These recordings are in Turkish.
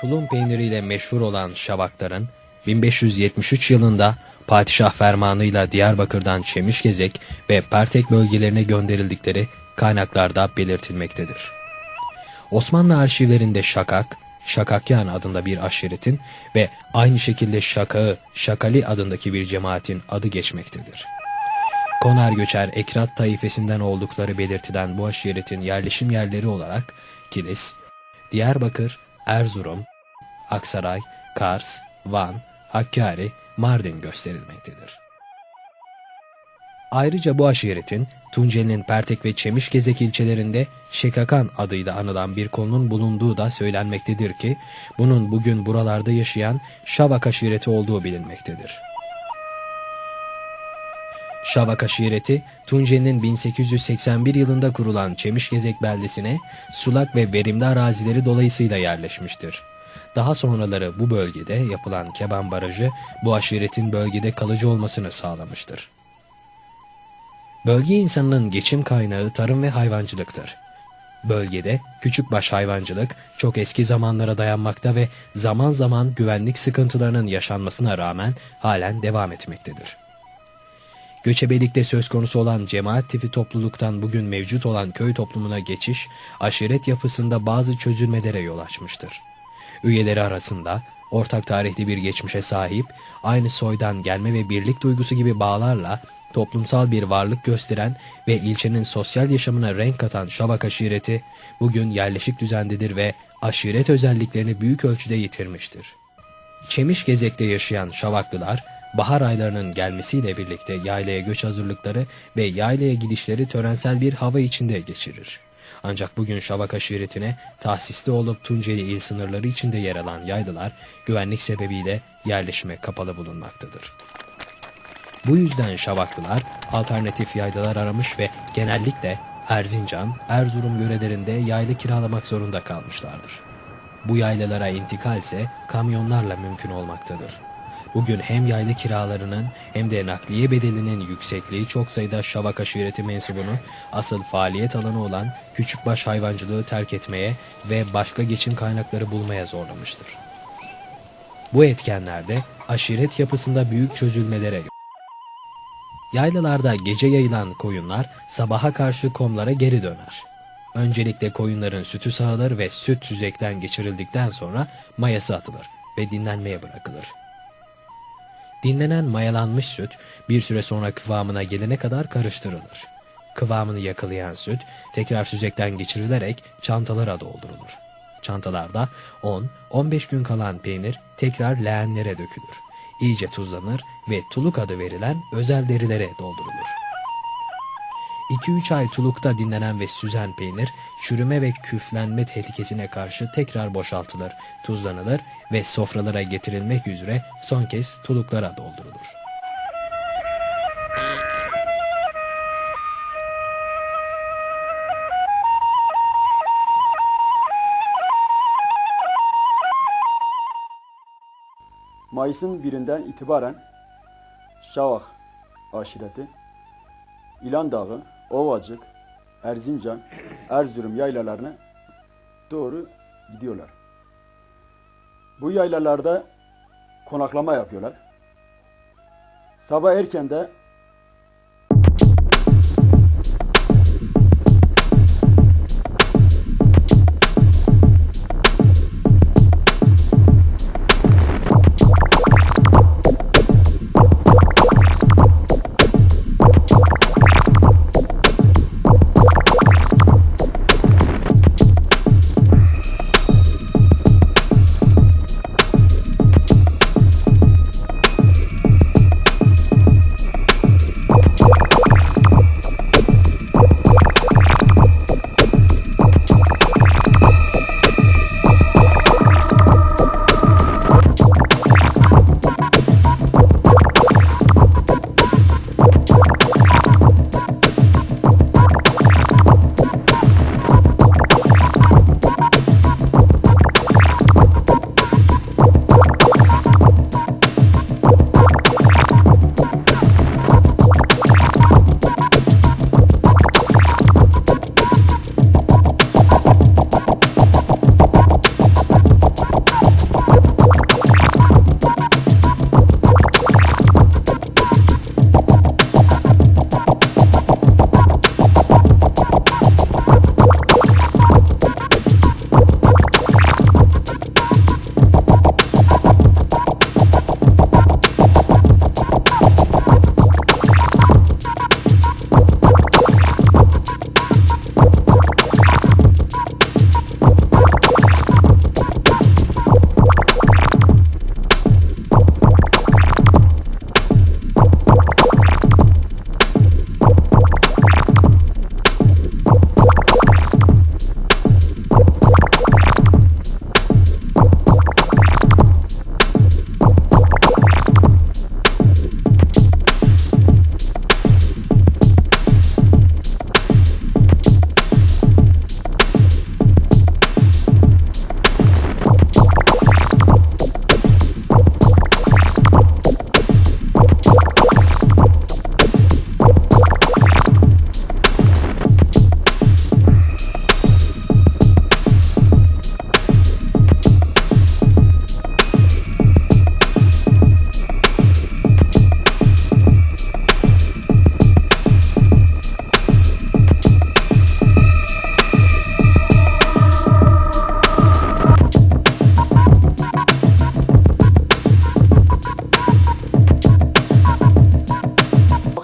tulum peyniriyle meşhur olan Şavakların 1573 yılında padişah fermanıyla Diyarbakır'dan Çemişgezek ve Pertek bölgelerine gönderildikleri kaynaklarda belirtilmektedir. Osmanlı arşivlerinde Şakak, Şakakyan adında bir aşiretin ve aynı şekilde Şakağı, Şakali adındaki bir cemaatin adı geçmektedir. Konar göçer Ekrat taifesinden oldukları belirtilen bu aşiretin yerleşim yerleri olarak Kilis, Diyarbakır, Erzurum, Aksaray, Kars, Van, Hakkari, Mardin gösterilmektedir. Ayrıca bu aşiretin Tunceli'nin Pertek ve Çemişgezek ilçelerinde Şekakan adıyla anılan bir konunun bulunduğu da söylenmektedir ki bunun bugün buralarda yaşayan Şavak aşireti olduğu bilinmektedir. Şavak aşireti Tunceli'nin 1881 yılında kurulan Çemişgezek beldesine sulak ve verimli arazileri dolayısıyla yerleşmiştir. Daha sonraları bu bölgede yapılan Keban Barajı bu aşiretin bölgede kalıcı olmasını sağlamıştır. Bölge insanının geçim kaynağı tarım ve hayvancılıktır. Bölgede küçükbaş hayvancılık çok eski zamanlara dayanmakta ve zaman zaman güvenlik sıkıntılarının yaşanmasına rağmen halen devam etmektedir. Göçebelikte söz konusu olan cemaat tipi topluluktan bugün mevcut olan köy toplumuna geçiş, aşiret yapısında bazı çözülmelere yol açmıştır. Üyeleri arasında ortak tarihli bir geçmişe sahip, aynı soydan gelme ve birlik duygusu gibi bağlarla toplumsal bir varlık gösteren ve ilçenin sosyal yaşamına renk katan Şabak aşireti bugün yerleşik düzendedir ve aşiret özelliklerini büyük ölçüde yitirmiştir. Çemişgezek'te yaşayan Şavaklılar, bahar aylarının gelmesiyle birlikte yaylaya göç hazırlıkları ve yaylaya gidişleri törensel bir hava içinde geçirir. Ancak bugün Şavak aşiretine tahsisli olup Tunceli il sınırları içinde yer alan yaylılar güvenlik sebebiyle yerleşime kapalı bulunmaktadır. Bu yüzden Şavaklılar alternatif yaylalar aramış ve genellikle Erzincan, Erzurum yörelerinde yaylı kiralamak zorunda kalmışlardır. Bu yaylalara intikal ise kamyonlarla mümkün olmaktadır. Bugün hem yaylı kiralarının hem de nakliye bedelinin yüksekliği çok sayıda Şavak aşireti mensubunu asıl faaliyet alanı olan küçükbaş hayvancılığı terk etmeye ve başka geçim kaynakları bulmaya zorlamıştır. Bu etkenlerde aşiret yapısında büyük çözülmelere Yaylalarda gece yayılan koyunlar sabaha karşı komlara geri döner. Öncelikle koyunların sütü sağılır ve süt süzekten geçirildikten sonra mayası atılır ve dinlenmeye bırakılır. Dinlenen mayalanmış süt bir süre sonra kıvamına gelene kadar karıştırılır. Kıvamını yakalayan süt tekrar süzekten geçirilerek çantalara doldurulur. Çantalarda 10-15 gün kalan peynir tekrar leğenlere dökülür. İyice tuzlanır ve tuluk adı verilen özel derilere doldurulur. 2-3 ay tulukta dinlenen ve süzen peynir çürüme ve küflenme tehlikesine karşı tekrar boşaltılır, tuzlanılır ve sofralara getirilmek üzere son kez tuluklara doldurulur. Mayıs'ın birinden itibaren Şavak aşireti, İlan Dağı, Ovacık, Erzincan, Erzurum yaylalarına doğru gidiyorlar. Bu yaylalarda konaklama yapıyorlar. Sabah erkende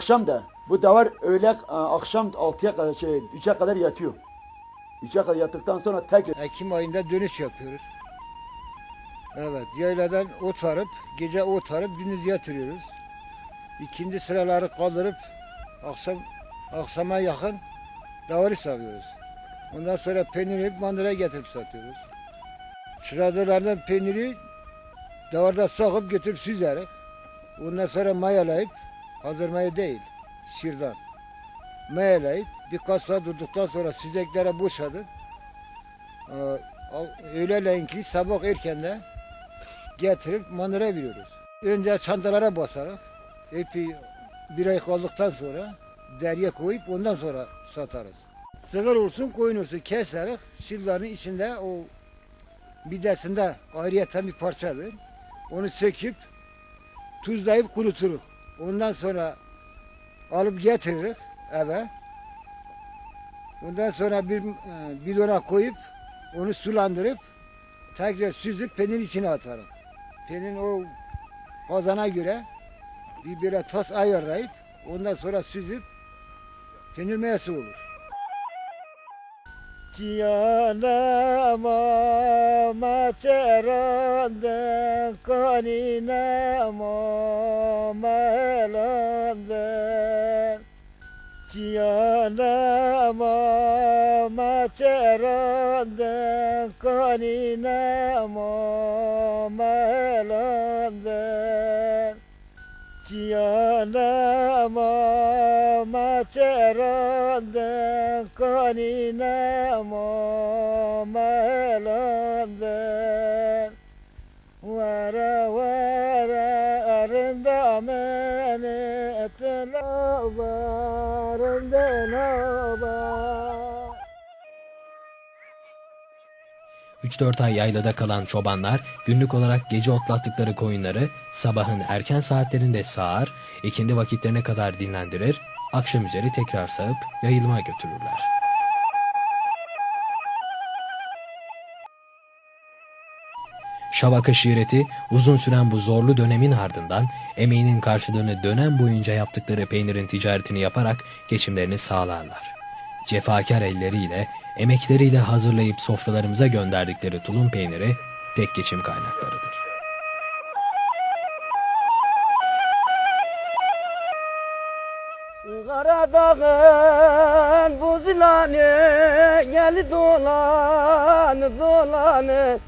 akşam da bu davar öğle e, akşam 6'ya kadar şey 3'e kadar yatıyor. 3'e kadar yattıktan sonra tekrar Ekim ayında dönüş yapıyoruz. Evet, yayladan ot arıp, gece ot arıp gündüz yatırıyoruz. İkinci sıraları kaldırıp akşam akşama yakın davarı salıyoruz. Ondan sonra peyniri mandıra getirip satıyoruz. Çıradalardan peyniri davarda sakıp götürüp süzerek. Ondan sonra mayalayıp, hazır maya değil, şırdan. Mayalayıp birkaç saat durduktan sonra süzeklere boşadık. Ee, Öğleleyin ki sabah erkenden getirip mandıra veriyoruz. Önce çantalara basarak epey bir ay kaldıktan sonra derye koyup ondan sonra satarız. Sığır olsun koyun olsun keserek şırdanın içinde o midesinde ayrıyeten bir parçadır. Onu söküp tuzlayıp kuruturuz. Ondan sonra alıp getiririz eve. Ondan sonra bir e, bidona koyup onu sulandırıp tekrar süzüp peynir içine atarım. Peynir o kazana göre bir böyle tas ayarlayıp ondan sonra süzüp peynir meyası olur. Cianama maceranden kaninama melanden Cianama maceranden kaninama melanden Cianama maceranden kaninama melanden Vara vara arında mene etlava arında nava 3-4 ay yaylada kalan çobanlar günlük olarak gece otlattıkları koyunları sabahın erken saatlerinde sağar, ikindi vakitlerine kadar dinlendirir, akşam üzeri tekrar sağıp yayılmaya götürürler. Şavak aşireti uzun süren bu zorlu dönemin ardından emeğinin karşılığını dönem boyunca yaptıkları peynirin ticaretini yaparak geçimlerini sağlarlar. Cefakar elleriyle, emekleriyle hazırlayıp sofralarımıza gönderdikleri tulum peyniri tek geçim kaynaklarıdır. Sigara dağın buzilanı Gel dolan dolanı